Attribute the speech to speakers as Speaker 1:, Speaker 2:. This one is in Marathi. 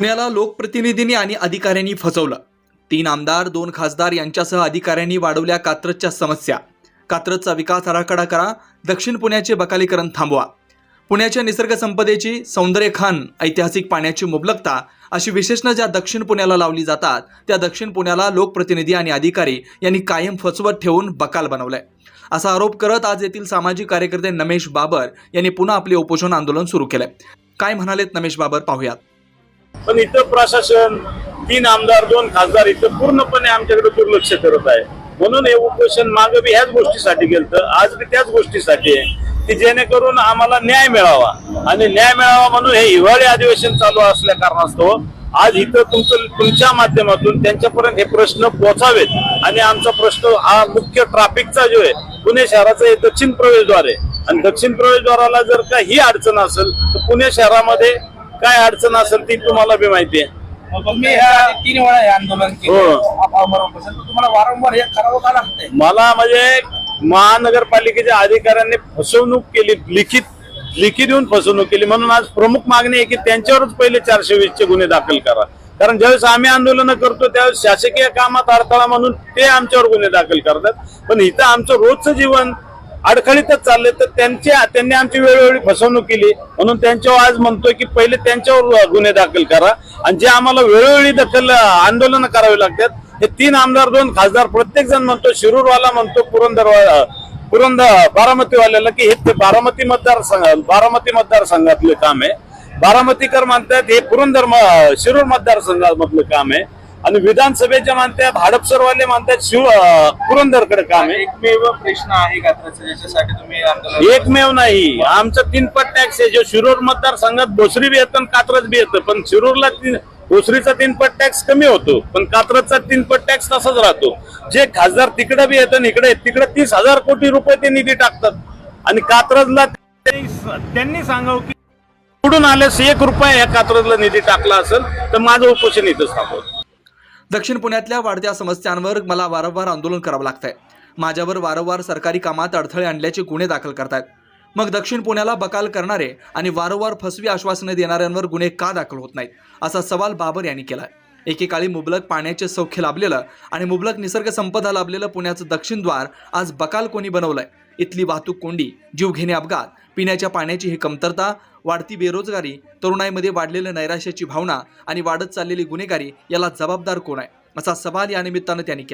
Speaker 1: पुण्याला लोकप्रतिनिधींनी आणि अधिकाऱ्यांनी फसवलं. तीन आमदार दोन खासदार यांच्यासह अधिकाऱ्यांनी वाढवल्या कात्रजच्या समस्या. कात्रजचा विकास आराखडा करा दक्षिण पुण्याचे बकालीकरण थांबवा. पुण्याच्या निसर्ग संपदेची सौंदर्यखान ऐतिहासिक पाण्याची मुबलकता अशी विशेषणं ज्या दक्षिण पुण्याला लावली जातात त्या दक्षिण पुण्याला लोकप्रतिनिधी आणि अधिकारी यांनी कायम फसवत ठेवून बकाल बनवलाय. असा आरोप करत आज येथील सामाजिक कार्यकर्ते नमेश बाबर यांनी पुन्हा आपले उपोषण आंदोलन सुरू केलंय. काय म्हणालेत नमेश बाबर पाहूयात.
Speaker 2: पण इथं प्रशासन तीन आमदार दोन खासदार इथं पूर्णपणे आमच्याकडे दुर्लक्ष करत आहे. म्हणून हे उपोषण मागे बी ह्याच गोष्टीसाठी गेलं आज बी त्याच गोष्टीसाठी आहे की जेणेकरून आम्हाला न्याय मिळावा. आणि न्याय मिळावा म्हणून हे हिवाळी अधिवेशन चालू असल्या कारणास्तव आज इथं तुमचं तुमच्या माध्यमातून त्यांच्यापर्यंत हे प्रश्न पोहोचावेत आणि आमचा प्रश्न हा मुख्य ट्रॅफिकचा जो आहे पुणे शहराचा हे दक्षिण प्रवेशद्वार आहे. आणि दक्षिण प्रवेशद्वाराला जर का ही अडचण असेल तर पुणे शहरामध्ये काय अडचण असेल ती तुम्हाला बी माहिती आहे.
Speaker 3: तुम्ही ह्या तीन वेळा हे आंदोलन
Speaker 2: हो.
Speaker 3: तुम्हाला वारंवार हे करावं का लागतंय?
Speaker 2: मला म्हणजे महानगरपालिकेच्या अधिकाऱ्यांनी फसवणूक केली लिखित लिखित देऊन फसवणूक केली. म्हणून आज प्रमुख मागणी आहे की त्यांच्यावरच पहिले चारशे वीस चे गुन्हे दाखल करा. कारण ज्यावेळेस आम्ही आंदोलन करतो त्यावेळेस शासकीय कामात अडथळा म्हणून ते आमच्यावर गुन्हे दाखल करतात. पण इथं आमचं रोजचं जीवन अडखळीतच चालले तर त्यांच्या त्यांनी आमची वेळोवेळी फसवणूक केली. म्हणून त्यांच्यावर आज म्हणतोय की पहिले त्यांच्यावर गुन्हे दाखल करा आणि जे आम्हाला वेळोवेळी दखल आंदोलन करावे लागतात हे तीन आमदार दोन खासदार प्रत्येक जण म्हणतो शिरूरवाला म्हणतो पुरंदर पुरंदर बारामतीवाल्याला की हे ते बारामती मतदारसंघ बारामती मतदारसंघातलं काम आहे. बारामतीकर म्हणतात हे पुरंदर शिरूर मतदारसंघामधलं काम आहे. आणि विधानसभेच्या म्हणतात हडपसरवाले म्हणतात शिव पुरंदरकडे काम आहे.
Speaker 3: एकमेव प्रश्न आहे का ज्याच्यासाठी तुम्ही
Speaker 2: एकमेव नाही. आमचं तीन पट टॅक्स आहे. जो शिरूर मतदारसंघात भोसरी बी येतं कात्रज बी येतं. पण शिरूरला तीन भोसरीचा तीन पट टॅक्स कमी होतो. पण कात्रजचा तीन पट टॅक्स तसाच राहतो. जे खासदार तिकडे बी येतं इकडे तिकडे तीस हजार कोटी रुपये ते निधी टाकतात. आणि कात्रजला त्यांनी- त्यांनी सांगावं की कुठून आल्यास एक रुपया या कात्रजला निधी टाकला असेल तर माझं उपोषण इथंच थांबवतं.
Speaker 1: दक्षिण पुण्यातल्या वाढत्या समस्यांवर मला वारंवार आंदोलन करावं लागतंय. माझ्यावर वारंवार सरकारी कामात अडथळे आणल्याचे गुन्हे दाखल करतायत. मग दक्षिण पुण्याला बकाल करणारे आणि वारंवार फसवी आश्वासने देणाऱ्यांवर गुन्हे का दाखल होत नाहीत? असा सवाल बाबर यांनी केला आहे एकेकाळी मुबलक पाण्याचे सौख्य लाभलेलं आणि मुबलक निसर्ग संपदा लाभलेलं पुण्याचं दक्षिण द्वार आज बकाल कोणी बनवलंय? इथली वाहतूक कोंडी जीवघेणे अपघात पिण्याच्या पाण्याची ही कमतरता वाढती बेरोजगारी तरुणाईमध्ये वाढलेल्या नैराश्याची भावना आणि वाढत चाललेली गुन्हेगारी याला जबाबदार कोण आहे? असा सवाल या निमित्तानं त्यांनी केला.